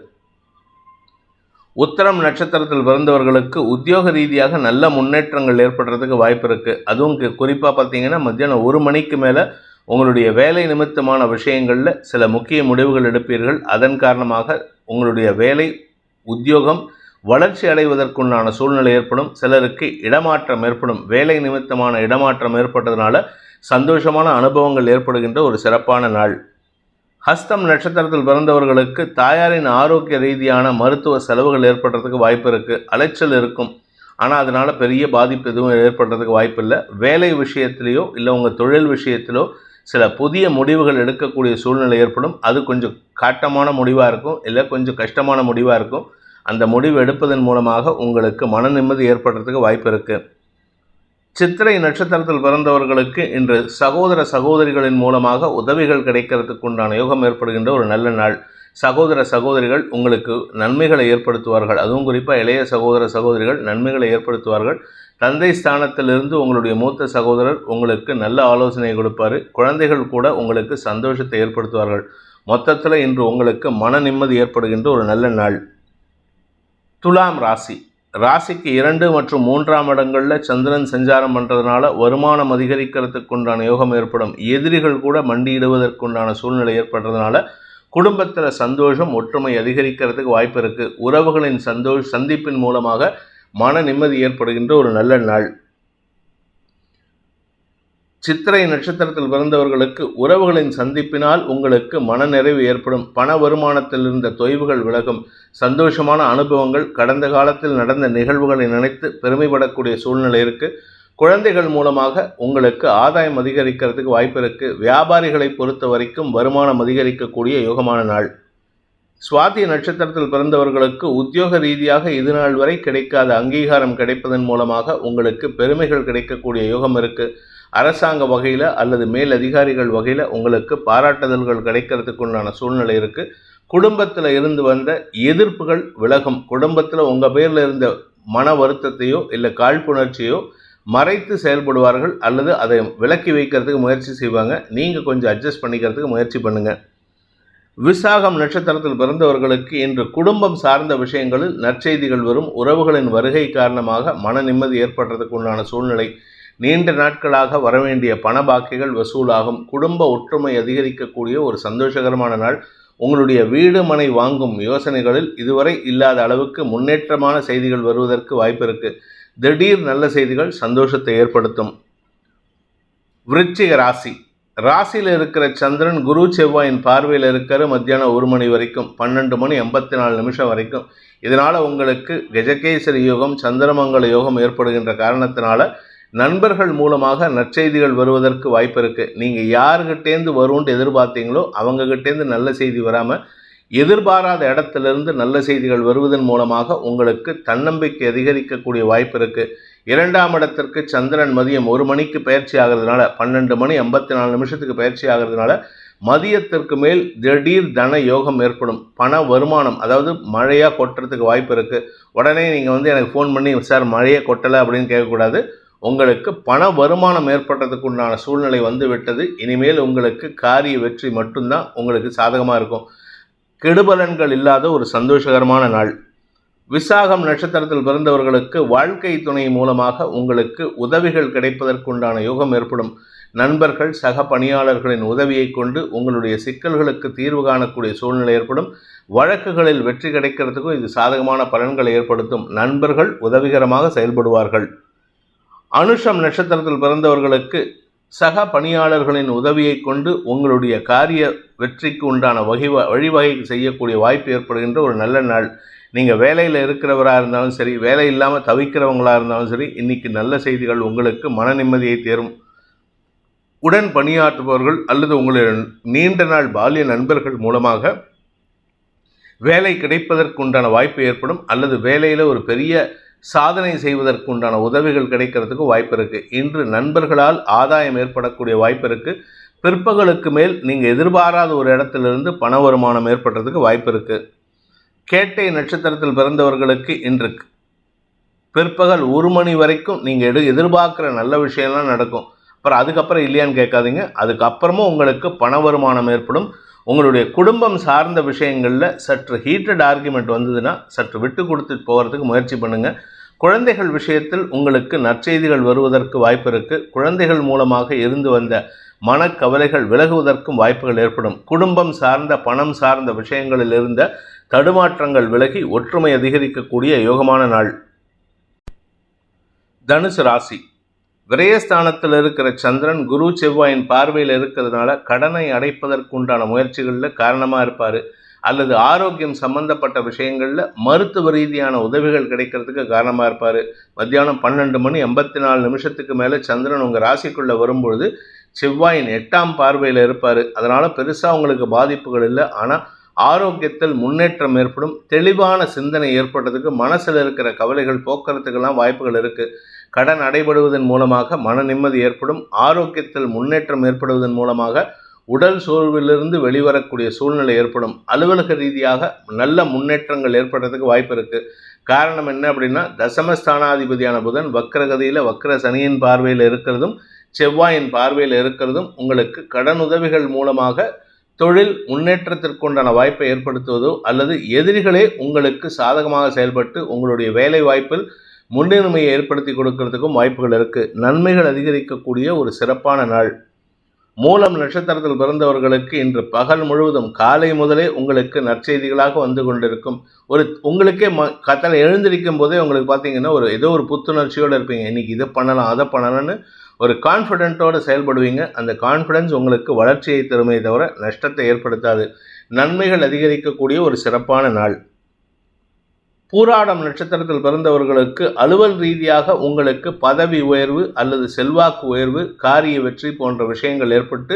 உத்தரம் நட்சத்திரத்தில் பிறந்தவர்களுக்கு உத்தியோக ரீதியாக நல்ல முன்னேற்றங்கள் ஏற்படுறதுக்கு வாய்ப்பு இருக்குது அதுவும் குறிப்பாக பார்த்தீங்கன்னா மத்தியானம் ஒரு மணிக்கு மேலே உங்களுடைய வேலை நிமித்தமான விஷயங்களில் சில முக்கிய முடிவுகள் எடுப்பீர்கள். அதன் காரணமாக உங்களுடைய வேலை உத்தியோகம் வளர்ச்சி அடைவதற்குண்டான சூழ்நிலை ஏற்படும் சிலருக்கு இடமாற்றம் ஏற்படும் வேலை நிமித்தமான இடமாற்றம் ஏற்பட்டதுனால சந்தோஷமான அனுபவங்கள் ஏற்படுகின்ற ஒரு சிறப்பான நாள். ஹஸ்தம் நட்சத்திரத்தில் பிறந்தவர்களுக்கு தாயாரின் ஆரோக்கிய ரீதியான மருத்துவ செலவுகள் ஏற்படுறதுக்கு வாய்ப்பு இருக்குது அலைச்சல் இருக்கும். ஆனால் அதனால் பெரிய பாதிப்பு எதுவும் ஏற்படுறதுக்கு வாய்ப்பு இல்லை வேலை விஷயத்திலேயோ இல்லை உங்கள் தொழில் விஷயத்திலோ சில புதிய முடிவுகள் எடுக்கக்கூடிய சூழ்நிலை ஏற்படும். அது கொஞ்சம் காட்டமான முடிவாக இருக்கும் இல்லை கொஞ்சம் கஷ்டமான முடிவாக இருக்கும். அந்த முடிவு எடுப்பதன் மூலமாக உங்களுக்கு மன நிம்மதி ஏற்படுறதுக்கு வாய்ப்பு இருக்குது சித்திரை நட்சத்திரத்தில் பிறந்தவர்களுக்கு இன்று சகோதர சகோதரிகளின் மூலமாக உதவிகள் கிடைக்கிறதுக்கு உண்டான யோகம் ஏற்படுகின்ற ஒரு நல்ல நாள். சகோதர சகோதரிகள் உங்களுக்கு நன்மைகளை ஏற்படுத்துவார்கள். அதுவும் குறிப்பாக இளைய சகோதர சகோதரிகள் நன்மைகளை ஏற்படுத்துவார்கள். தந்தை ஸ்தானத்திலிருந்து உங்களுடைய மூத்த சகோதரர் உங்களுக்கு நல்ல ஆலோசனை கொடுப்பாரு. குழந்தைகள் கூட உங்களுக்கு சந்தோஷத்தை ஏற்படுத்துவார்கள். மொத்தத்தில் இன்று உங்களுக்கு மன நிம்மதி ஏற்படுகின்ற ஒரு நல்ல நாள். துலாம் ராசி. ராசிக்கு இரண்டு மற்றும் மூன்றாம் இடங்களில் சந்திரன் சஞ்சாரம் பண்ணுறதுனால வருமானம் அதிகரிக்கிறதுக்கு உண்டான யோகம் ஏற்படும். எதிரிகள் கூட மண்டியிடுவதற்குண்டான சூழ்நிலை ஏற்படுறதுனால குடும்பத்தில் சந்தோஷம் ஒற்றுமை அதிகரிக்கிறதுக்கு வாய்ப்பு இருக்குது உறவுகளின் சந்தோஷ் சந்திப்பின் மூலமாக மன நிம்மதி ஏற்படுகின்ற ஒரு நல்ல நாள். சித்திரை நட்சத்திரத்தில் பிறந்தவர்களுக்கு உறவுகளின் சந்திப்பினால் உங்களுக்கு மனநிறைவு ஏற்படும். பண வருமானத்தில் இருந்த தொய்வுகள் விலகும். சந்தோஷமான அனுபவங்கள் கடந்த காலத்தில் நடந்த நிகழ்வுகளை நினைத்து பெருமைப்படக்கூடிய சூழ்நிலை இருக்கு. குழந்தைகள் மூலமாக உங்களுக்கு ஆதாயம் அதிகரிக்கிறதுக்கு வாய்ப்பு இருக்கு. வியாபாரிகளை பொறுத்த வரைக்கும் வருமானம் அதிகரிக்கக்கூடிய யோகமான நாள். சுவாதி நட்சத்திரத்தில் பிறந்தவர்களுக்கு உத்தியோக ரீதியாக இது நாள் வரை கிடைக்காத அங்கீகாரம் கிடைப்பதன் மூலமாக உங்களுக்கு பெருமைகள் கிடைக்கக்கூடிய யோகம் இருக்குது அரசாங்க வகையில் அல்லது மேல் அதிகாரிகள் வகையில் உங்களுக்கு பாராட்டுதல்கள் கிடைக்கிறதுக்கு உண்டான சூழ்நிலை இருக்குது குடும்பத்தில் இருந்து வந்த எதிர்ப்புகள் விலகும். குடும்பத்தில் உங்கள் பேரில் இருந்த மன வருத்தத்தையோ இல்லை காழ்ப்புணர்ச்சியோ மறைத்து செயல்படுவார்கள் அல்லது அதை விலக்கி வைக்கிறதுக்கு முயற்சி செய்வாங்க. நீங்கள் கொஞ்சம் அட்ஜஸ்ட் பண்ணிக்கிறதுக்கு முயற்சி பண்ணுங்கள் விசாகம் நட்சத்திரத்தில் பிறந்தவர்களுக்கு இன்று குடும்பம் சார்ந்த விஷயங்களில் நற்செய்திகள் வரும். உறவுகளின் வருகை காரணமாக மன நிம்மதி ஏற்படுறதுக்கு உண்டான சூழ்நிலை நீண்ட நாட்களாக வரவேண்டிய பண பாக்கிகள் வசூலாகும். குடும்ப ஒற்றுமை அதிகரிக்கக்கூடிய ஒரு சந்தோஷகரமான நாள். உங்களுடைய வீடு மனை வாங்கும் யோசனைகளில் இதுவரை இல்லாத அளவுக்கு முன்னேற்றமான செய்திகள் வருவதற்கு வாய்ப்பு இருக்கு. திடீர் நல்ல செய்திகள் சந்தோஷத்தை ஏற்படுத்தும். விருச்சிக ராசி. ராசியில் இருக்கிற சந்திரன் குரு செவ்வாயின் பார்வையில் இருக்கிற மத்தியானம் ஒரு மணி வரைக்கும் பன்னெண்டு மணி எண்பத்தி நாலு நிமிஷம் வரைக்கும். இதனால் உங்களுக்கு கஜகேசரி யோகம் சந்திரமங்கல யோகம் ஏற்படுகின்ற காரணத்தினால நண்பர்கள் மூலமாக நற்செய்திகள் வருவதற்கு வாய்ப்பு இருக்குது நீங்கள் யாருக்கிட்டேருந்து வரும்னு எதிர்பார்த்தீங்களோ அவங்கக்கிட்டேருந்து நல்ல செய்தி வராமல் எதிர்பாராத இடத்துலேருந்து நல்ல செய்திகள் வருவதன் மூலமாக உங்களுக்கு தன்னம்பிக்கை அதிகரிக்கக்கூடிய வாய்ப்பு இருக்குது இரண்டாம் இடத்திற்கு சந்திரன் மதியம் ஒரு மணிக்கு பயிற்சி ஆகிறதுனால பன்னெண்டு மணி ஐம்பத்தி நாலு நிமிஷத்துக்கு பயிற்சி ஆகிறதுனால மதியத்திற்கு மேல் திடீர் தன யோகம் ஏற்படும். பண வருமானம் அதாவது மழையாக கொட்டுறதுக்கு வாய்ப்பு இருக்குது உடனே நீங்கள் வந்து எனக்கு ஃபோன் பண்ணி சார் மழையை கொட்டலை அப்படின்னு கேட்கக்கூடாது. உங்களுக்கு பண வருமானம் ஏற்படுறதுக்கு உண்டான சூழ்நிலை வந்து விட்டது இனிமேல் உங்களுக்கு காரிய வெற்றி மட்டும்தான் உங்களுக்கு சாதகமாக இருக்கும். கெடுபலன்கள் இல்லாத ஒரு சந்தோஷகரமான நாள். விசாகம் நட்சத்திரத்தில் பிறந்தவர்களுக்கு வாழ்க்கை துணை மூலமாக உங்களுக்கு உதவிகள் கிடைப்பதற்குண்டான யோகம் ஏற்படும். நண்பர்கள் சக பணியாளர்களின் உதவியை கொண்டு உங்களுடைய சிக்கல்களுக்கு தீர்வு காணக்கூடிய சூழ்நிலை ஏற்படும். வழக்குகளில் வெற்றி கிடைக்கிறதுக்கும் இது சாதகமான பலன்களை ஏற்படுத்தும். நண்பர்கள் உதவிகரமாக செயல்படுவார்கள். அனுஷம் நட்சத்திரத்தில் பிறந்தவர்களுக்கு சக பணியாளர்களின் உதவியை கொண்டு உங்களுடைய காரிய வெற்றிக்கு உண்டான வகை வழிவகை செய்யக்கூடிய வாய்ப்பு ஏற்படுகின்ற ஒரு நல்ல நாள். நீங்கள் வேலையில் இருக்கிறவராக இருந்தாலும் சரி வேலை இல்லாமல் தவிக்கிறவங்களாக இருந்தாலும் சரி இன்னைக்கு நல்ல செய்திகள் உங்களுக்கு மன நிம்மதியை தேரும். உடன் பணியாற்றுபவர்கள் அல்லது உங்களுடைய நீண்ட நாள் பால்ய நண்பர்கள் மூலமாக வேலை கிடைப்பதற்குண்டான வாய்ப்பு ஏற்படும். அல்லது வேலையில் ஒரு பெரிய சாதனை செய்வதற்குண்டான உதவிகள் கிடைக்கிறதுக்கு வாய்ப்பு இருக்குது இன்று நண்பர்களால் ஆதாயம் ஏற்படக்கூடிய வாய்ப்பு இருக்குது பிற்பகலுக்கு மேல் நீங்கள் எதிர்பாராத ஒரு இடத்துலேருந்து பண வருமானம் ஏற்படுறதுக்கு வாய்ப்பு இருக்குது கேட்டை நட்சத்திரத்தில் பிறந்தவர்களுக்கு இன்று பிற்பகல் ஒரு மணி வரைக்கும் நீங்கள் எடு எதிர்பார்க்குற நல்ல விஷயம்லாம் நடக்கும். அப்புறம் அதுக்கப்புறம் இல்லையான்னு கேட்காதீங்க. அதுக்கப்புறமும் உங்களுக்கு பண வருமானம் ஏற்படும். உங்களுடைய குடும்பம் சார்ந்த விஷயங்களில் சற்று ஹீட்டட் ஆர்குமெண்ட் வந்ததுன்னா சற்று விட்டு கொடுத்து போகிறதுக்கு முயற்சி பண்ணுங்கள் குழந்தைகள் விஷயத்தில் உங்களுக்கு நற்செய்திகள் வருவதற்கு வாய்ப்பு இருக்குது குழந்தைகள் மூலமாக இருந்து வந்த மனக்கவலைகள் விலகுவதற்கும் வாய்ப்புகள் ஏற்படும். குடும்பம் சார்ந்த பணம் சார்ந்த விஷயங்களில் இருந்த தடுமாற்றங்கள் விலகி ஒற்றுமை அதிகரிக்கக்கூடிய யோகமான நாள். தனுசு ராசி. விரயஸ்தானத்தில் இருக்கிற சந்திரன் குரு செவ்வாயின் பார்வையில் இருக்கிறதுனால கடனை அடைப்பதற்குண்டான முயற்சிகளில் காரணமாக இருப்பார். அல்லது ஆரோக்கியம் சம்பந்தப்பட்ட விஷயங்களில் மருத்துவ ரீதியான உதவிகள் கிடைக்கிறதுக்கு காரணமாக இருப்பார். மத்தியானம் பன்னெண்டு மணி எண்பத்தி நாலு நிமிஷத்துக்கு மேலே சந்திரன் உங்கள் ராசிக்குள்ளே வரும்பொழுது செவ்வாயின் எட்டாம் பார்வையில் இருப்பார். அதனால் பெருசாக உங்களுக்கு பாதிப்புகள் இல்லை. ஆனால் ஆரோக்கியத்தில் முன்னேற்றம் ஏற்படும். தெளிவான சிந்தனை ஏற்படுறதுக்கு மனசில் இருக்கிற கவலைகள் போக்குறதுக்கெல்லாம் வாய்ப்புகள் இருக்குது கடன் அடைபடுவதன் மூலமாக மன நிம்மதி ஏற்படும் ஆரோக்கியத்தில் முன்னேற்றம் ஏற்படுவதன் மூலமாக உடல் சோர்விலிருந்து வெளிவரக்கூடிய சூழ்நிலை ஏற்படும். அலுவலக ரீதியாக நல்ல முன்னேற்றங்கள் ஏற்படுறதுக்கு வாய்ப்பு இருக்குது காரணம் என்ன அப்படின்னா தசமஸ்தானாதிபதியான புதன் வக்ரகதியில் வக்ர சனியின் பார்வையில் இருக்கிறதும் செவ்வாயின் பார்வையில் இருக்கிறதும் உங்களுக்கு கடன் உதவிகள் மூலமாக தொழில் முன்னேற்றத்திற்குண்டான வாய்ப்பை ஏற்படுத்துவதோ அல்லது எதிரிகளே உங்களுக்கு சாதகமாக செயல்பட்டு உங்களுடைய வேலை வாய்ப்பில் முன்னுரிமையை ஏற்படுத்தி கொடுக்கறதுக்கும் வாய்ப்புகள் இருக்குது நன்மைகள் அதிகரிக்கக்கூடிய ஒரு சிறப்பான நாள். மூலம் நட்சத்திரத்தில் பிறந்தவர்களுக்கு இன்று பகல் முழுவதும் காலை முதலே உங்களுக்கு நற்செய்திகளாக வந்து கொண்டிருக்கும். ஒரு உங்களுக்கே ம கத்தலை எழுந்திருக்கும் போதே உங்களுக்கு பார்த்தீங்கன்னா ஒரு ஏதோ ஒரு புத்துணர்ச்சியோடு இருப்பீங்க. இன்றைக்கி இதை பண்ணலாம் அதை பண்ணலாம்னு ஒரு கான்ஃபிடென்ட்டோடு செயல்படுவீங்க. அந்த கான்ஃபிடென்ஸ் உங்களுக்கு வளர்ச்சியை தருமே தவிர நஷ்டத்தை ஏற்படுத்தாது. நன்மைகள் அதிகரிக்கக்கூடிய ஒரு சிறப்பான நாள். பூராடம் நட்சத்திரத்தில் பிறந்தவர்களுக்கு அலுவல் ரீதியாக உங்களுக்கு பதவி உயர்வு அல்லது செல்வாக்கு உயர்வு காரிய வெற்றி போன்ற விஷயங்கள் ஏற்பட்டு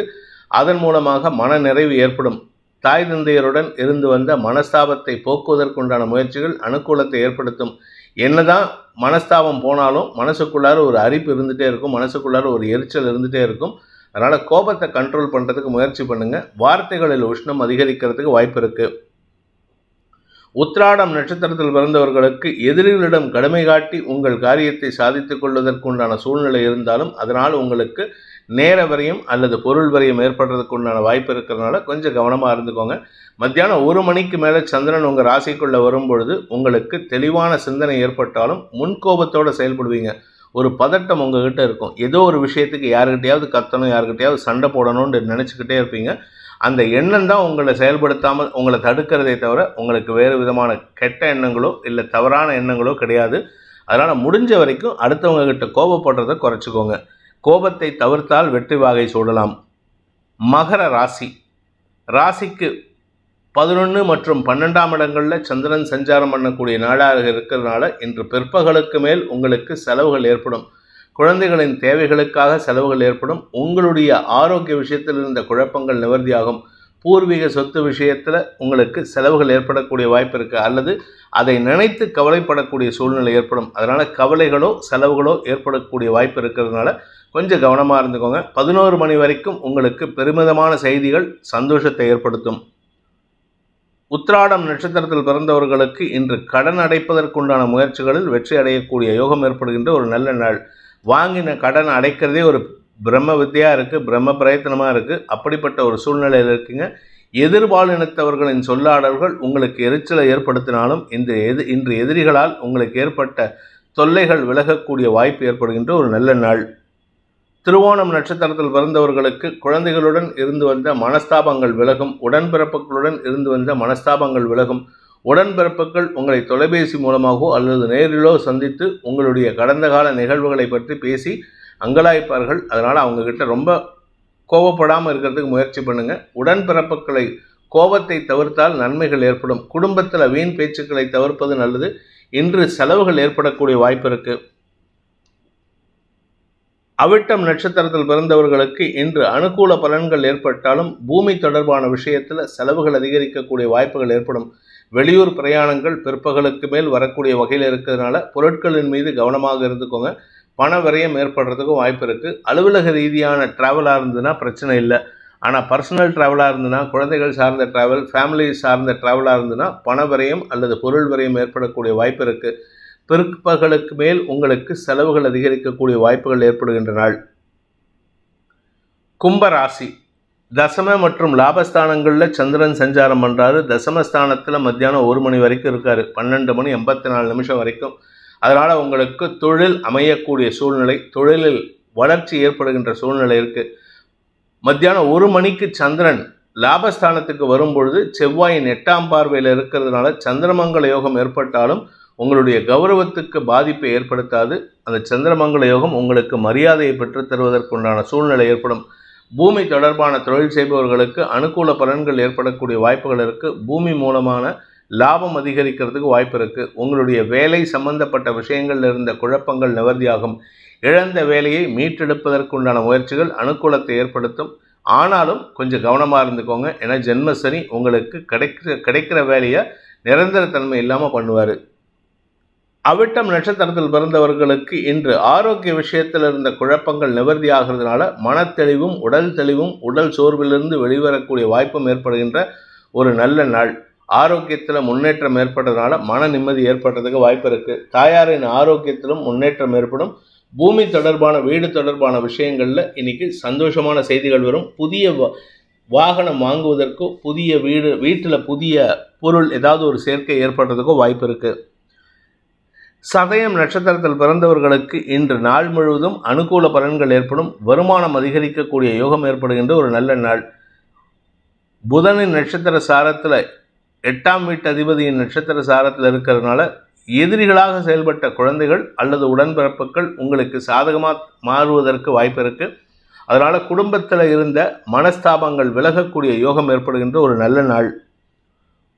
அதன் மூலமாக மன நிறைவு ஏற்படும். தாய் தந்தையருடன் இருந்து வந்த மனஸ்தாபத்தை போக்குவதற்குண்டான முயற்சிகள் அனுகூலத்தை ஏற்படுத்தும். என்னதான் மனஸ்தாபம் போனாலும் மனசுக்குள்ளார ஒரு அரிப்பு இருந்துகிட்டே இருக்கும் மனசுக்குள்ளார ஒரு எரிச்சல் இருந்துகிட்டே இருக்கும். அதனால் கோபத்தை கண்ட்ரோல் பண்ணுறதுக்கு முயற்சி பண்ணுங்கள் வார்த்தைகளில் உஷ்ணம் அதிகரிக்கிறதுக்கு வாய்ப்பு இருக்குது உத்ராடம் நட்சத்திரத்தில் பிறந்தவர்களுக்கு எதிரிகளிடம் கடுமை காட்டி உங்கள் காரியத்தை சாதித்துக் கொள்வதற்குண்டான சூழ்நிலை இருந்தாலும் அதனால் உங்களுக்கு நேர வரையும் அல்லது பொருள் வரையும் ஏற்படுறதுக்கு உண்டான வாய்ப்பு இருக்கிறதுனால கொஞ்சம் கவனமாக இருந்துக்கோங்க. மத்தியானம் ஒரு மணிக்கு மேலே சந்திரன் உங்கள் ராசிக்குள்ளே வரும்பொழுது உங்களுக்கு தெளிவான சிந்தனை ஏற்பட்டாலும் முன்கோபத்தோடு செயல்படுவீங்க. ஒரு பதட்டம் உங்ககிட்ட இருக்கும். ஏதோ ஒரு விஷயத்துக்கு யாருக்கிட்டையாவது கத்தணும் யாருக்கிட்டையாவது சண்டை போடணும்னு நினச்சிக்கிட்டே இருப்பீங்க. அந்த எண்ணம் தான் உங்களை செயல்படுத்தாமல் உங்களை தடுக்கிறதே தவிர உங்களுக்கு வேறு விதமான கெட்ட எண்ணங்களோ இல்லை தவறான எண்ணங்களோ கிடையாது. அதனால் முடிஞ்ச வரைக்கும் அடுத்தவங்க கிட்ட கோபப்படுறதை குறைச்சிக்கோங்க. கோபத்தை தவிர்த்தால் வெற்றி வாகை சூடலாம். மகர ராசி. ராசிக்கு பதினொன்று மற்றும் பன்னெண்டாம் இடங்களில் சந்திரன் சஞ்சாரம் பண்ணக்கூடிய நாடாக இருக்கிறதுனால இன்று பிற்பகலுக்கு மேல் உங்களுக்கு செலவுகள் ஏற்படும். குழந்தைகளின் தேவைகளுக்காக செலவுகள் ஏற்படும் உங்களுடைய ஆரோக்கிய விஷயத்தில் இருந்த குழப்பங்கள் நிவர்த்தியாகும். பூர்வீக சொத்து விஷயத்தில் உங்களுக்கு செலவுகள் ஏற்படக்கூடிய வாய்ப்பு இருக்குது அல்லது அதை நினைத்து கவலைப்படக்கூடிய சூழ்நிலை ஏற்படும். அதனால் கவலைகளோ செலவுகளோ ஏற்படக்கூடிய வாய்ப்பு இருக்கிறதுனால கொஞ்சம் கவனமாக இருந்துக்கோங்க. பதினோரு மணி வரைக்கும் உங்களுக்கு பெருமிதமான செய்திகள் சந்தோஷத்தை ஏற்படுத்தும். உத்ராடம் நட்சத்திரத்தில் பிறந்தவர்களுக்கு இன்று கடன் அடைப்பதற்குண்டான முயற்சிகளில் வெற்றி அடையக்கூடிய யோகம் ஏற்படுகின்ற ஒரு நல்ல நாள். வாங்கின கடன் அடைக்கிறதே ஒரு பிரம்ம வித்தியாக இருக்குது பிரம்ம பிரயத்தனமாக இருக்குது அப்படிப்பட்ட ஒரு சூழ்நிலையில் இருக்குங்க. எதிர்பாலினத்தவர்களின் சொல்லாடல்கள் உங்களுக்கு எரிச்சலை ஏற்படுத்தினாலும் இந்த எது இன்று எதிரிகளால் உங்களுக்கு ஏற்பட்ட தொல்லைகள் விலகக்கூடிய வாய்ப்பு ஏற்படுகின்ற ஒரு நல்ல நாள். திருவோணம் நட்சத்திரத்தில் பிறந்தவர்களுக்கு குழந்தைகளுடன் இருந்து வந்த மனஸ்தாபங்கள் விலகும் உடன்பிறப்புகளுடன் இருந்து வந்த மனஸ்தாபங்கள் விலகும். உடன்பிறப்புகள் உங்களை தொலைபேசி மூலமாகவோ அல்லது நேரிலோ சந்தித்து உங்களுடைய கடந்த கால நிகழ்வுகளை பற்றி பேசி அங்கலாய்ப்பார்கள். அதனால் அவங்கக்கிட்ட ரொம்ப கோபப்படாமல் இருக்கிறதுக்கு முயற்சி பண்ணுங்கள் உடன்பிறப்புகளை கோபத்தை தவிர்த்தால் நன்மைகள் ஏற்படும். குடும்பத்தில் வீண் பேச்சுக்களை தவிர்ப்பது நல்லது. இன்று செலவுகள் ஏற்படக்கூடிய வாய்ப்பு இருக்குது அவிட்டம் நட்சத்திரத்தில் பிறந்தவர்களுக்கு இன்று அனுகூல பலன்கள் ஏற்பட்டாலும் பூமி தொடர்பான விஷயத்தில் செலவுகள் அதிகரிக்கக்கூடிய வாய்ப்புகள் ஏற்படும். வெளியூர் பிரயாணங்கள் பிற்பகலுக்கு மேல் வரக்கூடிய வகையில் இருக்கிறதுனால பொருட்களின் மீது கவனமாக இருந்துக்கோங்க. பண விரயம் ஏற்படுறதுக்கும் வாய்ப்பு இருக்குது அலுவலக ரீதியான ட்ராவலாக இருந்ததுன்னா பிரச்சனை இல்லை. ஆனால் பர்சனல் ட்ராவலாக இருந்ததுன்னா குழந்தைகள் சார்ந்த ட்ராவல் ஃபேமிலி சார்ந்த ட்ராவலாக இருந்ததுன்னா பண விரயம் அல்லது பொருள் விரயம் ஏற்படக்கூடிய வாய்ப்பு இருக்குது பிற்பகலுக்கு மேல் உங்களுக்கு செலவுகள் அதிகரிக்கக்கூடிய வாய்ப்புகள் ஏற்படுகின்ற நாள் கும்பராசி. தசம மற்றும் லாபஸ்தானங்களில் சந்திரன் சஞ்சாரம் பண்ணுறாரு தசமஸ்தானத்தில் மத்தியானம் ஒரு மணி வரைக்கும் இருக்கார். பன்னெண்டு மணி எண்பத்தி நாலு நிமிஷம் வரைக்கும். அதனால் உங்களுக்கு தொழில் அமையக்கூடிய சூழ்நிலை தொழிலில் வளர்ச்சி ஏற்படுகின்ற சூழ்நிலை இருக்குது மத்தியானம் ஒரு மணிக்கு சந்திரன் லாபஸ்தானத்துக்கு வரும்பொழுது செவ்வாயின் எட்டாம் பார்வையில் இருக்கிறதுனால சந்திரமங்கல யோகம் ஏற்பட்டாலும் உங்களுடைய கௌரவத்துக்கு பாதிப்பை ஏற்படுத்தாது. அந்த சந்திரமங்கல யோகம் உங்களுக்கு மரியாதையை பெற்றுத்தருவதற்குண்டான சூழ்நிலை ஏற்படும். பூமி தொடர்பான தொழில் செய்பவர்களுக்கு அனுகூல பலன்கள் ஏற்படக்கூடிய வாய்ப்புகள் இருக்குது பூமி மூலமான லாபம் அதிகரிக்கிறதுக்கு வாய்ப்பு இருக்குது உங்களுடைய வேலை சம்பந்தப்பட்ட விஷயங்களில் இருந்த குழப்பங்கள் நிவர்த்தியாகும். இழந்த வேலையை மீட்டெடுப்பதற்குண்டான முயற்சிகள் அனுகூலத்தை ஏற்படுத்தும். ஆனாலும் கொஞ்சம் கவனமாக இருந்துக்கோங்க. ஏன்னா ஜென்மசனி உங்களுக்கு கிடைக்கிற கிடைக்கிற வேலையை நிரந்தர தன்மை இல்லாமல் பண்ணுவார். அவிட்டம் நட்சத்திரத்தில் பிறந்தவர்களுக்கு இன்று ஆரோக்கிய விஷயத்தில் இருந்த குழப்பங்கள் நிவர்த்தி ஆகிறதுனால மனத்தெளிவும் உடல் தெளிவும் உடல் சோர்விலிருந்து வெளிவரக்கூடிய வாய்ப்பும் ஏற்படுகின்ற ஒரு நல்ல நாள். ஆரோக்கியத்தில் முன்னேற்றம் ஏற்பட்டதுனால மன நிம்மதி ஏற்படுறதுக்கு வாய்ப்பு இருக்குது தாயாரின் ஆரோக்கியத்திலும் முன்னேற்றம் ஏற்படும். பூமி தொடர்பான வீடு தொடர்பான விஷயங்களில் இன்னைக்கு சந்தோஷமான செய்திகள் வரும். புதிய வாகனம் வாங்குவதற்கோ புதிய வீடு வீட்டில் புதிய பொருள் ஏதாவது ஒரு சேர்க்கை ஏற்படுறதுக்கோ வாய்ப்பு இருக்குது சதயம் நட்சத்திரத்தில் பிறந்தவர்களுக்கு இன்று நாள் முழுவதும் அனுகூல பலன்கள் ஏற்படும். வருமானம் அதிகரிக்கக்கூடிய யோகம் ஏற்படுகின்ற ஒரு நல்ல நாள். புதனின் நட்சத்திர சாரத்தில் எட்டாம் வீட்டு அதிபதியின் நட்சத்திர சாரத்தில் இருக்கிறதுனால எதிரிகளாக செயல்பட்ட குழந்தைகள் அல்லது உடன்பிறப்புகள் உங்களுக்கு சாதகமாக மாறுவதற்கு வாய்ப்பு இருக்குது அதனால் குடும்பத்தில் இருந்த மனஸ்தாபங்கள் விலகக்கூடிய யோகம் ஏற்படுகின்ற ஒரு நல்ல நாள்.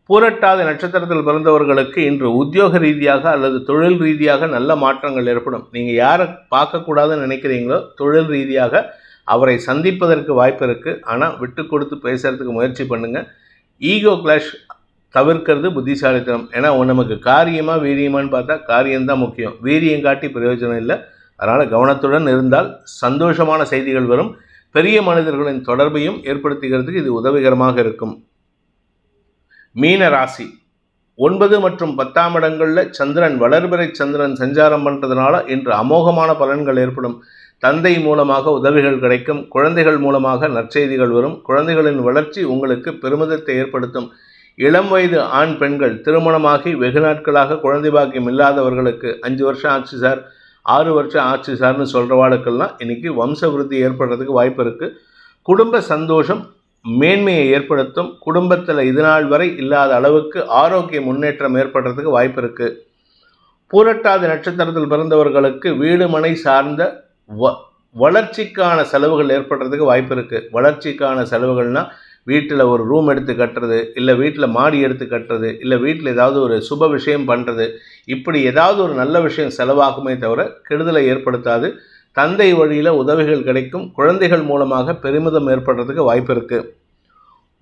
பூரட்டாத நட்சத்திரத்தில் பிறந்தவர்களுக்கு இன்று உத்தியோக ரீதியாக அல்லது தொழில் ரீதியாக நல்ல மாற்றங்கள் ஏற்படும். நீங்கள் யாரை பார்க்கக்கூடாதுன்னு நினைக்கிறீங்களோ தொழில் ரீதியாக அவரை சந்திப்பதற்கு வாய்ப்பு இருக்குது ஆனால் விட்டு கொடுத்து பேசுகிறதுக்கு முயற்சி பண்ணுங்கள் ஈகோ கிளாஷ் தவிர்க்கிறது புத்திசாலித்தனம். ஏன்னா நமக்கு காரியமாக வீரியமான்னு பார்த்தா காரியம்தான் முக்கியம். வீரியம் காட்டி பிரயோஜனம் இல்லை. அதனால் கவனத்துடன் இருந்தால் சந்தோஷமான செய்திகள் வரும். பெரிய மனிதர்களின் தொடர்பையும் ஏற்படுத்துகிறதுக்கு இது உதவிகரமாக இருக்கும். மீன ராசி. ஒன்பது மற்றும் பத்தாம் இடங்களில் சந்திரன் வளர்பிறை சந்திரன் சஞ்சாரம் பண்ணுறதுனால இன்று அமோகமான பலன்கள் ஏற்படும். தந்தை மூலமாக உதவிகள் கிடைக்கும். குழந்தைகள் மூலமாக நற்செய்திகள் வரும். குழந்தைகளின் வளர்ச்சி உங்களுக்கு பெருமிதத்தை ஏற்படுத்தும். இளம் வயது ஆண் பெண்கள் திருமணமாகி வெகு நாட்களாக குழந்தை பாக்கியம் இல்லாதவர்களுக்கு அஞ்சு வருஷம் ஆச்சு சார் ஆறு வருஷம் ஆச்சு சார்னு சொல்கிறவாளுக்கெல்லாம் இன்னைக்கு வம்ச விருத்தி ஏற்படுறதுக்கு வாய்ப்பு இருக்குது குடும்ப சந்தோஷம் மேன்மையை ஏற்படுத்தும் குடும்பத்தில் இதுநாள் வரை இல்லாத அளவுக்கு ஆரோக்கிய முன்னேற்றம் ஏற்படுறதுக்கு வாய்ப்பு இருக்குது பூரட்டாதி நட்சத்திரத்தில் பிறந்தவர்களுக்கு வீடு மனை சார்ந்த வ வளர்ச்சிக்கான செலவுகள் ஏற்படுறதுக்கு வாய்ப்பு இருக்குது வளர்ச்சிக்கான செலவுகள்னால் வீட்டில் ஒரு ரூம் எடுத்து கட்டுறது இல்லை வீட்டில் மாடி எடுத்து கட்டுறது இல்லை வீட்டில் ஏதாவது ஒரு சுப விஷயம் பண்ணுறது இப்படி ஏதாவது ஒரு நல்ல விஷயம் செலவாகுமே தவிர கெடுதலை ஏற்படுத்தாது. தந்தை வழியில் உதவிகள் கிடைக்கும். குழந்தைகள் மூலமாக பெருமிதம் ஏற்படுறதுக்கு வாய்ப்பு இருக்குது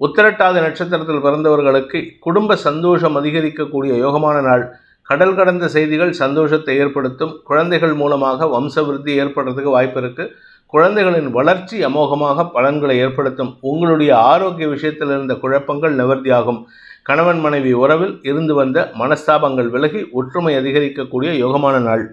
உத்திரட்டாத நட்சத்திரத்தில் பிறந்தவர்களுக்கு குடும்ப சந்தோஷம் அதிகரிக்கக்கூடிய யோகமான நாள். கடல் கடந்த செய்திகள் சந்தோஷத்தை ஏற்படுத்தும். குழந்தைகள் மூலமாக வம்சவிருத்தி ஏற்படுறதுக்கு வாய்ப்பு இருக்குது குழந்தைகளின் வளர்ச்சி அமோகமாக பலன்களை ஏற்படுத்தும். உங்களுடைய ஆரோக்கிய விஷயத்தில் இருந்த குழப்பங்கள் நிவர்த்தியாகும். கணவன் மனைவி உறவில் இருந்து வந்த மனஸ்தாபங்கள் விலகி ஒற்றுமை அதிகரிக்கக்கூடிய யோகமான நாள்.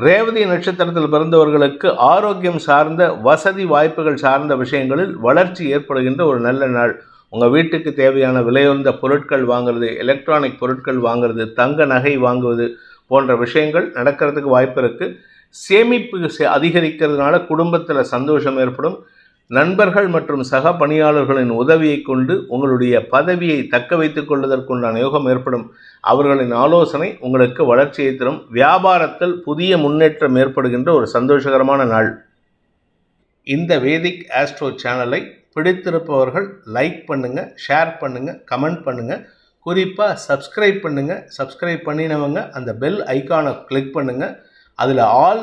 ரேவதி நட்சத்திரத்தில் பிறந்தவர்களுக்கு ஆரோக்கியம் சார்ந்த வசதி வாய்ப்புகள் சார்ந்த விஷயங்களில் வளர்ச்சி ஏற்படுகின்ற ஒரு நல்ல நாள். உங்கள் வீட்டுக்கு தேவையான விலையுந்த பொருட்கள் வாங்குறது எலக்ட்ரானிக் பொருட்கள் வாங்குறது தங்க நகை வாங்குவது போன்ற விஷயங்கள் நடக்கிறதுக்கு வாய்ப்பு இருக்குது சேமிப்பு சே- அதிகரிக்கிறதுனால குடும்பத்தில் சந்தோஷம் ஏற்படும். நண்பர்கள் மற்றும் சக பணியாளர்களின் உதவியை கொண்டு உங்களுடைய பதவியை தக்க வைத்துக் கொள்வதற்குண்டான யோகம் ஏற்படும். அவர்களின் ஆலோசனை உங்களுக்கு வளர்ச்சியை தரும். வியாபாரத்தில் புதிய முன்னேற்றம் ஏற்படுகின்ற ஒரு சந்தோஷகரமான நாள். இந்த வேதிக் ஆஸ்ட்ரோ சேனலை பிடித்திருப்பவர்கள் லைக் பண்ணுங்கள் ஷேர் பண்ணுங்கள் கமெண்ட் பண்ணுங்கள் குறிப்பாக சப்ஸ்கிரைப் பண்ணுங்கள் சப்ஸ்கிரைப் பண்ணினவங்க அந்த பெல் ஐகானை கிளிக் பண்ணுங்கள் அதில் ஆல்